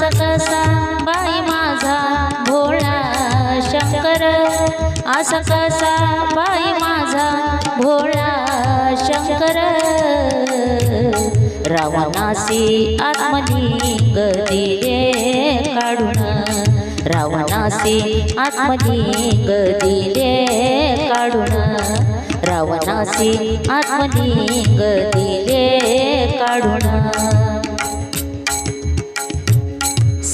कसा बाई माझा भोळा शंकर. असा कसा बाई माझा भोळा शंकर. रावणासी आत्मलिंग दिले काढून. रावणासी आत्मलिंग दिले काढून. रावणासी आत्मलिंग दिले काढून.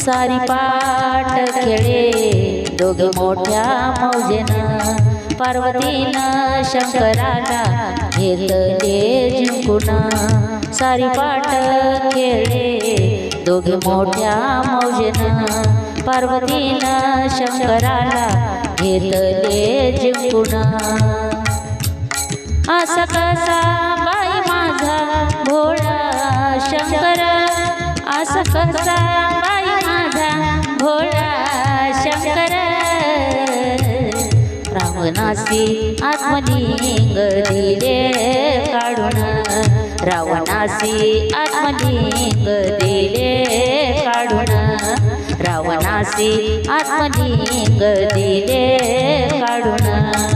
सारी पाट खेळे. दोघे मोठ्या मौजेनं पार्वतीनं शंकराला घेतले जिंकून. सारी पाट खेळे. दोघे मोठ्या मौजेनं पार्वतीनं शंकराला घेतले जिंकून. असा कसा बाई माझा भोळा शंकर असा कसा भोळा शंकर. रावणासी आत्मलिंग दिले काढून. रावणासी आत्मलिंग दिले काढून. रावणासी आत्मलिंग दिले काढून.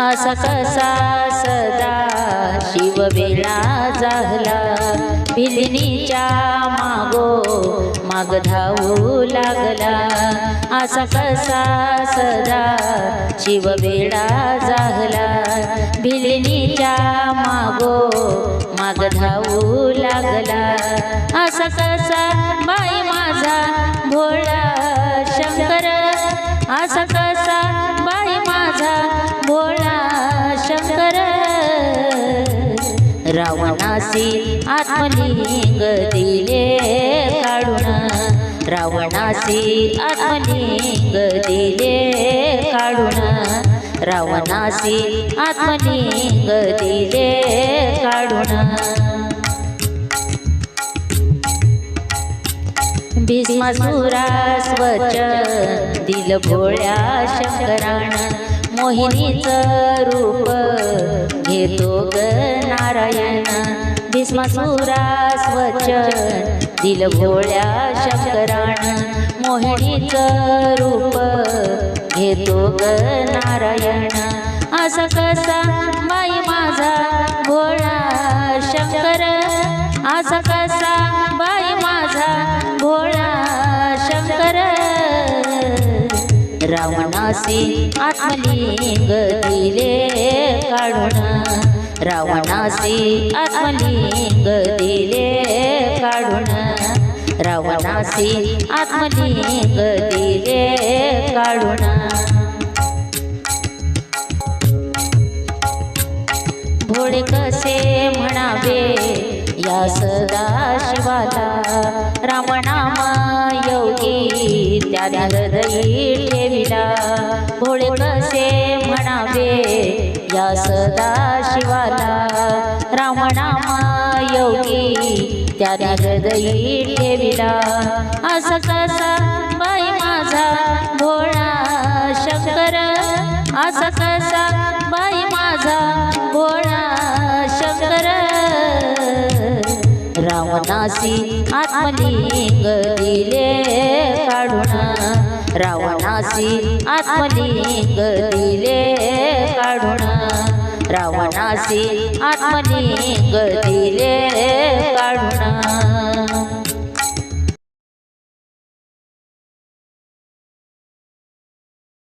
असा कसा सदा शिव वेळा जाहला. भिलिनीच्या मागो माग धावू लागला. असा कसा सदा शिव वेळा जाहला. भिलिनीच्या मागो माग धावू लागला. असा कसा बाई माझा भोळा शंकर. असा रावणासी आत्मलिंग दिले काढून रावणासी आत्मलिंग दिले काढून रावणासी आत्मलिंग दिले काढून भीष्मासुरास्वच दिल भोळ्या शंकराण मोहिनीचं रूप घेतो ग नारायण. भीष्मासुरास्वच दिल भोळ्या शंकराण. मोहिनीचं रूप घेतो ग नारायण. असं कसा बाई माझा भोळा शंकर? असा कसा बाई माझा भोळा रावणासी आत्मलिंग दिले काढून रावणासी आत्मलिंग दिले काढून रावणासी आत्मलिंग दिले काढून. भोळे कसे म्हणावे या सदा शिवाला रामनाम योगी त्या हृदयी भोळे कसे म्हणावे. या सदा शिवाला रामनाम योगी. त्याने हृदयी ठेविला. असं कसा बाई माझा भोळा शंकर? असा कसा बाई माझा भोळा शंकर? रावणासी आत्मलिंग दिले काढून. रावणासी आत्मलिंग दिले काढून. रावणासी आत्मलिंग दिले